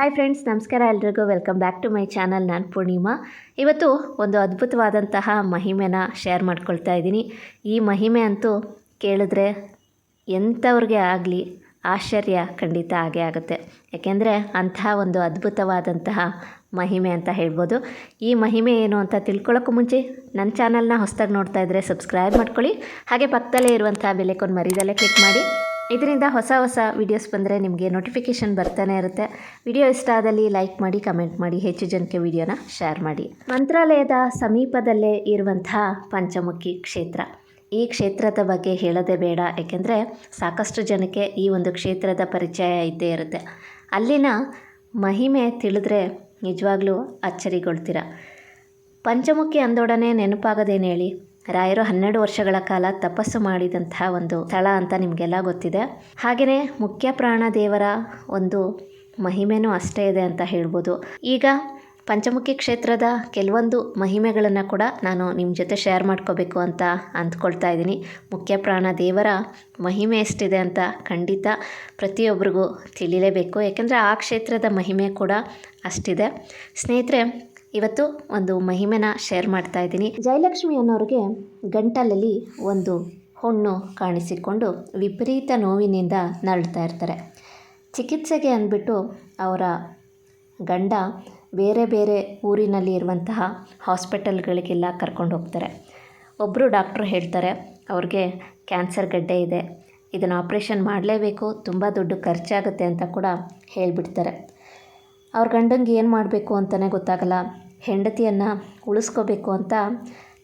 Hi friends ನಮಸ್ಕಾರ ಎಲ್ರಿಗೂ. Welcome back to my channel ನಾನು ಪೂರ್ಣಿಮಾ. ಇವತ್ತು ಒಂದು ಅದ್ಭುತವಾದಂತಹ ಮಹಿಮೆನ ಶೇರ್ ಮಾಡ್ಕೊಳ್ತಾ ಇದ್ದೀನಿ. ಈ ಮಹಿಮೆ ಅಂತೂ ಕೇಳಿದ್ರೆ ಎಂಥವ್ರಿಗೆ ಆಗಲಿ ಆಶ್ಚರ್ಯ ಖಂಡಿತ ಆಗೇ ಆಗುತ್ತೆ. ಯಾಕೆಂದರೆ ಅಂತಹ ಒಂದು ಅದ್ಭುತವಾದಂತಹ ಮಹಿಮೆ ಅಂತ ಹೇಳ್ಬೋದು. ಈ ಮಹಿಮೆ ಏನು ಅಂತ ತಿಳ್ಕೊಳ್ಳೋಕ್ಕೂ ಮುಂಚೆ ನನ್ನ ಚಾನಲ್ನ ಹೊಸದಾಗಿ ನೋಡ್ತಾ ಇದ್ದರೆ ಸಬ್ಸ್ಕ್ರೈಬ್ ಮಾಡ್ಕೊಳ್ಳಿ. ಹಾಗೆ ಪಕ್ಕದಲ್ಲೇ ಇರುವಂಥ ಬೆಲೆಕೊಂಡು ಮರಿದಲ್ಲೇ ಕ್ಲಿಕ್ ಮಾಡಿ. ಇದರಿಂದ ಹೊಸ ಹೊಸ ವೀಡಿಯೋಸ್ ಬಂದರೆ ನಿಮಗೆ ನೋಟಿಫಿಕೇಷನ್ ಬರ್ತಾನೆ ಇರುತ್ತೆ. ವಿಡಿಯೋ ಇಷ್ಟ ಆದಲ್ಲಿ ಲೈಕ್ ಮಾಡಿ ಕಮೆಂಟ್ ಮಾಡಿ, ಹೆಚ್ಚು ಜನಕ್ಕೆ ವಿಡಿಯೋನ ಶೇರ್ ಮಾಡಿ. ಮಂತ್ರಾಲಯದ ಸಮೀಪದಲ್ಲೇ ಇರುವಂತಹ ಪಂಚಮುಖಿ ಕ್ಷೇತ್ರ. ಈ ಕ್ಷೇತ್ರದ ಬಗ್ಗೆ ಹೇಳೋದೇ ಬೇಡ, ಏಕೆಂದರೆ ಸಾಕಷ್ಟು ಜನಕ್ಕೆ ಈ ಒಂದು ಕ್ಷೇತ್ರದ ಪರಿಚಯ ಇದ್ದೇ ಇರುತ್ತೆ. ಅಲ್ಲಿನ ಮಹಿಮೆ ತಿಳಿದ್ರೆ ನಿಜವಾಗ್ಲೂ ಅಚ್ಚರಿಗೊಳ್ತೀರ. ಪಂಚಮುಖಿ ಅಂದೊಡನೆ ನೆನಪಾಗೋದೇನು ಹೇಳಿ? ರಾಯರು ಹನ್ನೆರಡು ವರ್ಷಗಳ ಕಾಲ ತಪಸ್ಸು ಮಾಡಿದಂತಹ ಒಂದು ಸ್ಥಳ ಅಂತ ನಿಮಗೆಲ್ಲ ಗೊತ್ತಿದೆ. ಹಾಗೆಯೇ ಮುಖ್ಯ ಪ್ರಾಣ ದೇವರ ಒಂದು ಮಹಿಮೆನೂ ಅಷ್ಟೇ ಇದೆ ಅಂತ ಹೇಳ್ಬೋದು. ಈಗ ಪಂಚಮುಖಿ ಕ್ಷೇತ್ರದ ಕೆಲವೊಂದು ಮಹಿಮೆಗಳನ್ನು ಕೂಡ ನಾನು ನಿಮ್ಮ ಜೊತೆ ಶೇರ್ ಮಾಡ್ಕೋಬೇಕು ಅಂತ ಅಂದ್ಕೊಳ್ತಾ ಇದ್ದೀನಿ. ಮುಖ್ಯ ಪ್ರಾಣ ದೇವರ ಮಹಿಮೆ ಎಷ್ಟಿದೆ ಅಂತ ಖಂಡಿತ ಪ್ರತಿಯೊಬ್ಬರಿಗೂ ತಿಳಿಲೇಬೇಕು. ಯಾಕೆಂದರೆ ಆ ಕ್ಷೇತ್ರದ ಮಹಿಮೆ ಕೂಡ ಅಷ್ಟಿದೆ. ಸ್ನೇಹಿತರೆ ಇವತ್ತು ಒಂದು ಮಹಿಮೆನ ಶೇರ್ ಮಾಡ್ತಾ ಇದ್ದೀನಿ. ಜಯಲಕ್ಷ್ಮಿ ಅನ್ನೋರಿಗೆ ಗಂಟಲಲ್ಲಿ ಒಂದು ಹುಣ್ಣು ಕಾಣಿಸಿಕೊಂಡು ವಿಪರೀತ ನೋವಿನಿಂದ ನರಳ್ತಾ ಇರ್ತಾರೆ. ಚಿಕಿತ್ಸೆಗೆ ಅಂದ್ಬಿಟ್ಟು ಅವರ ಗಂಡ ಬೇರೆ ಬೇರೆ ಊರಿನಲ್ಲಿ ಇರುವಂತಹ ಹಾಸ್ಪಿಟಲ್ಗಳಿಗೆಲ್ಲ ಕರ್ಕೊಂಡು ಹೋಗ್ತಾರೆ. ಒಬ್ಬರು ಡಾಕ್ಟ್ರು ಹೇಳ್ತಾರೆ, ಅವ್ರಿಗೆ ಕ್ಯಾನ್ಸರ್ ಗಡ್ಡೆ ಇದೆ, ಇದನ್ನು ಆಪ್ರೇಷನ್ ಮಾಡಲೇಬೇಕು, ತುಂಬ ದುಡ್ಡು ಖರ್ಚಾಗುತ್ತೆ ಅಂತ ಕೂಡ ಹೇಳಿಬಿಡ್ತಾರೆ. ಅವ್ರ ಗಂಡಂಗೆ ಏನು ಮಾಡಬೇಕು ಅಂತಲೇ ಗೊತ್ತಾಗಲ್ಲ. ಹೆಂಡತಿಯನ್ನು ಉಳಿಸ್ಕೋಬೇಕು ಅಂತ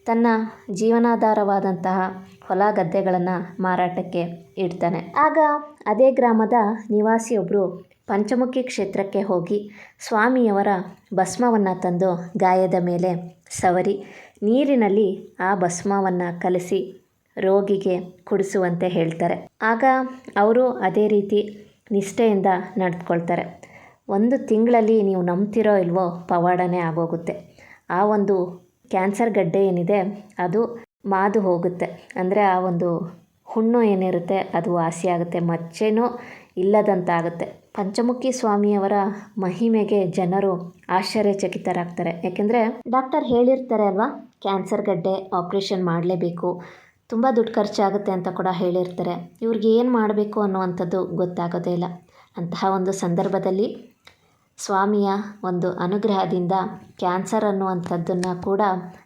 ತನ್ನ ಜೀವನಾಧಾರವಾದಂತಹ ಹೊಲ ಗದ್ದೆಗಳನ್ನು ಮಾರಾಟಕ್ಕೆ ಇಡ್ತಾನೆ. ಆಗ ಅದೇ ಗ್ರಾಮದ ನಿವಾಸಿಯೊಬ್ಬರು ಪಂಚಮುಖಿ ಕ್ಷೇತ್ರಕ್ಕೆ ಹೋಗಿ ಸ್ವಾಮಿಯವರ ಭಸ್ಮವನ್ನು ತಂದು ಗಾಯದ ಮೇಲೆ ಸವರಿ, ನೀರಿನಲ್ಲಿ ಆ ಭಸ್ಮವನ್ನು ಕಲಸಿ ರೋಗಿಗೆ ಕುಡಿಸುವಂತೆ ಹೇಳ್ತಾರೆ. ಆಗ ಅವರು ಅದೇ ರೀತಿ ನಿಷ್ಠೆಯಿಂದ ನಡೆದುಕೊಳ್ತಾರೆ ಒಂದು ತಿಂಗಳಲ್ಲಿ ನೀವು ನಂಬ್ತಿರೋ ಇಲ್ವೋ ಪವಾಡನೇ ಆಗೋಗುತ್ತೆ. ಆ ಒಂದು ಕ್ಯಾನ್ಸರ್ ಗಡ್ಡೆ ಏನಿದೆ, ಅದು ಮಾದು ಹೋಗುತ್ತೆ. ಅಂದರೆ ಆ ಒಂದು ಹುಣ್ಣು ಏನಿರುತ್ತೆ, ಅದು ವಾಸಿಯಾಗುತ್ತೆ, ಮಚ್ಚೆನೂ ಇಲ್ಲದಂತಾಗುತ್ತೆ. ಪಂಚಮುಖಿ ಸ್ವಾಮಿಯವರ ಮಹಿಮೆಗೆ ಜನರು ಆಶ್ಚರ್ಯಚಕಿತರಾಗ್ತಾರೆ. ಯಾಕೆಂದರೆ ಡಾಕ್ಟರ್ ಹೇಳಿರ್ತಾರೆ ಅಲ್ವಾ, ಕ್ಯಾನ್ಸರ್ ಗಡ್ಡೆ ಆಪ್ರೇಷನ್ ಮಾಡಲೇಬೇಕು, ತುಂಬ ದುಡ್ಡು ಖರ್ಚಾಗುತ್ತೆ ಅಂತ ಕೂಡ ಹೇಳಿರ್ತಾರೆ. ಇವ್ರಿಗೆ ಏನು ಮಾಡಬೇಕು ಅನ್ನುವಂಥದ್ದು ಗೊತ್ತಾಗೋದೇ ಇಲ್ಲ. ಅಂತಹ ಒಂದು ಸಂದರ್ಭದಲ್ಲಿ ಸ್ವಾಮಿಯ ಒಂದು ಅನುಗ್ರಹದಿಂದ ಕ್ಯಾನ್ಸರ್ ಅನ್ನುವಂಥದ್ದನ್ನು ಕೂಡ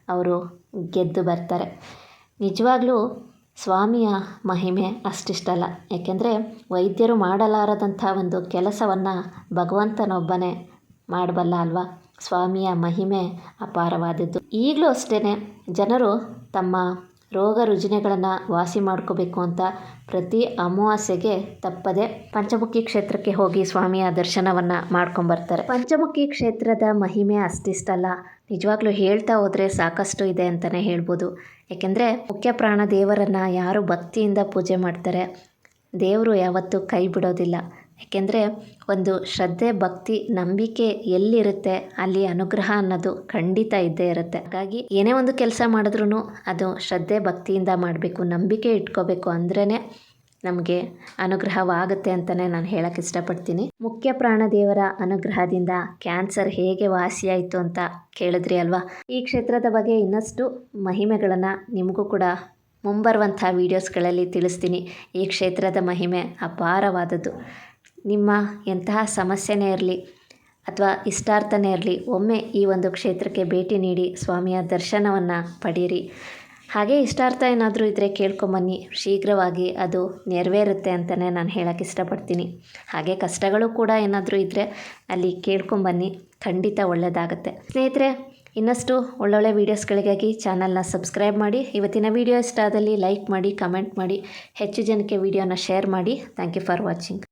ಅವರು ಗೆದ್ದು ಬರ್ತಾರೆ. ನಿಜವಾಗ್ಲೂ ಸ್ವಾಮಿಯ ಮಹಿಮೆ ಅಷ್ಟಿಷ್ಟಲ್ಲ. ಏಕೆಂದರೆ ವೈದ್ಯರು ಮಾಡಲಾರದಂಥ ಒಂದು ಕೆಲಸವನ್ನು ಭಗವಂತನೊಬ್ಬನೇ ಮಾಡಬಲ್ಲ ಅಲ್ವಾ? ಸ್ವಾಮಿಯ ಮಹಿಮೆ ಅಪಾರವಾದದ್ದು. ಈಗಲೂ ಅಷ್ಟೇ ಜನರು ತಮ್ಮ ರೋಗ ರುಜಿನಗಳನ್ನು ವಾಸಿ ಮಾಡ್ಕೋಬೇಕು ಅಂತ ಪ್ರತಿ ಅಮಾವಾಸ್ಯೆಗೆ ತಪ್ಪದೆ ಪಂಚಮುಖಿ ಕ್ಷೇತ್ರಕ್ಕೆ ಹೋಗಿ ಸ್ವಾಮಿಯ ದರ್ಶನವನ್ನು ಮಾಡ್ಕೊಂಬರ್ತಾರೆ. ಪಂಚಮುಖಿ ಕ್ಷೇತ್ರದ ಮಹಿಮೆ ಅಷ್ಟಿಷ್ಟಲ್ಲ. ನಿಜವಾಗ್ಲೂ ಹೇಳ್ತಾ ಹೋದರೆ ಸಾಕಷ್ಟು ಇದೆ ಅಂತಲೇ ಹೇಳ್ಬೋದು. ಏಕೆಂದರೆ ಮುಖ್ಯ ಪ್ರಾಣ ದೇವರನ್ನು ಯಾರು ಭಕ್ತಿಯಿಂದ ಪೂಜೆ ಮಾಡ್ತಾರೆ, ದೇವರು ಯಾವತ್ತೂ ಕೈ ಬಿಡೋದಿಲ್ಲ. ಏಕೆಂದರೆ ಒಂದು ಶ್ರದ್ಧೆ, ಭಕ್ತಿ, ನಂಬಿಕೆ ಎಲ್ಲಿರುತ್ತೆ, ಅಲ್ಲಿ ಅನುಗ್ರಹ ಅನ್ನೋದು ಖಂಡಿತ ಇದ್ದೇ ಇರುತ್ತೆ. ಹಾಗಾಗಿ ಏನೇ ಒಂದು ಕೆಲಸ ಮಾಡಿದ್ರೂ ಅದು ಶ್ರದ್ಧೆ, ಭಕ್ತಿಯಿಂದ ಮಾಡಬೇಕು, ನಂಬಿಕೆ ಇಟ್ಕೋಬೇಕು ಅಂದ್ರೇ ನಮಗೆ ಅನುಗ್ರಹವಾಗುತ್ತೆ ಅಂತಲೇ ನಾನು ಹೇಳಕ್ಕೆ ಇಷ್ಟಪಡ್ತೀನಿ. ಮುಖ್ಯ ಪ್ರಾಣದೇವರ ಅನುಗ್ರಹದಿಂದ ಕ್ಯಾನ್ಸರ್ ಹೇಗೆ ವಾಸಿಯಾಯಿತು ಅಂತ ಕೇಳಿದ್ರಿ ಅಲ್ವಾ? ಈ ಕ್ಷೇತ್ರದ ಬಗ್ಗೆ ಇನ್ನಷ್ಟು ಮಹಿಮೆಗಳನ್ನು ನಿಮಗೂ ಕೂಡ ಮುಂಬರುವಂಥ ವೀಡಿಯೋಸ್ಗಳಲ್ಲಿ ತಿಳಿಸ್ತೀನಿ. ಈ ಕ್ಷೇತ್ರದ ಮಹಿಮೆ ಅಪಾರವಾದದ್ದು. ನಿಮ್ಮ ಎಂತಹ ಸಮಸ್ಯೆನೇ ಇರಲಿ ಅಥವಾ ಇಷ್ಟಾರ್ಥನೇ ಇರಲಿ, ಒಮ್ಮೆ ಈ ಒಂದು ಕ್ಷೇತ್ರಕ್ಕೆ ಭೇಟಿ ನೀಡಿ ಸ್ವಾಮಿಯ ದರ್ಶನವನ್ನು ಪಡೀರಿ. ಹಾಗೆ ಇಷ್ಟಾರ್ಥ ಏನಾದರೂ ಇದ್ದರೆ ಕೇಳ್ಕೊಂಬನ್ನಿ. ಶೀಘ್ರವಾಗಿ ಅದು ನೆರವೇರುತ್ತೆ ಅಂತಲೇ ನಾನು ಹೇಳೋಕ್ಕೆ ಇಷ್ಟಪಡ್ತೀನಿ. ಹಾಗೆ ಕಷ್ಟಗಳು ಕೂಡ ಏನಾದರೂ ಇದ್ದರೆ ಅಲ್ಲಿ ಕೇಳ್ಕೊಂಬನ್ನಿ. ಖಂಡಿತ ಒಳ್ಳೆಯದಾಗುತ್ತೆ ಸ್ನೇಹಿತರೆ, ಇನ್ನಷ್ಟು ಒಳ್ಳೊಳ್ಳೆ ವೀಡಿಯೋಸ್ಗಳಿಗಾಗಿ ಚಾನಲ್ನ ಸಬ್ಸ್ಕ್ರೈಬ್ ಮಾಡಿ, ಇವತ್ತಿನ ವೀಡಿಯೋ ಇಷ್ಟ ಆದಲ್ಲಿ ಲೈಕ್ ಮಾಡಿ, ಕಮೆಂಟ್ ಮಾಡಿ, ಹೆಚ್ಚು ಜನಕ್ಕೆ ವೀಡಿಯೋನ ಶೇರ್ ಮಾಡಿ. Thank you for watching.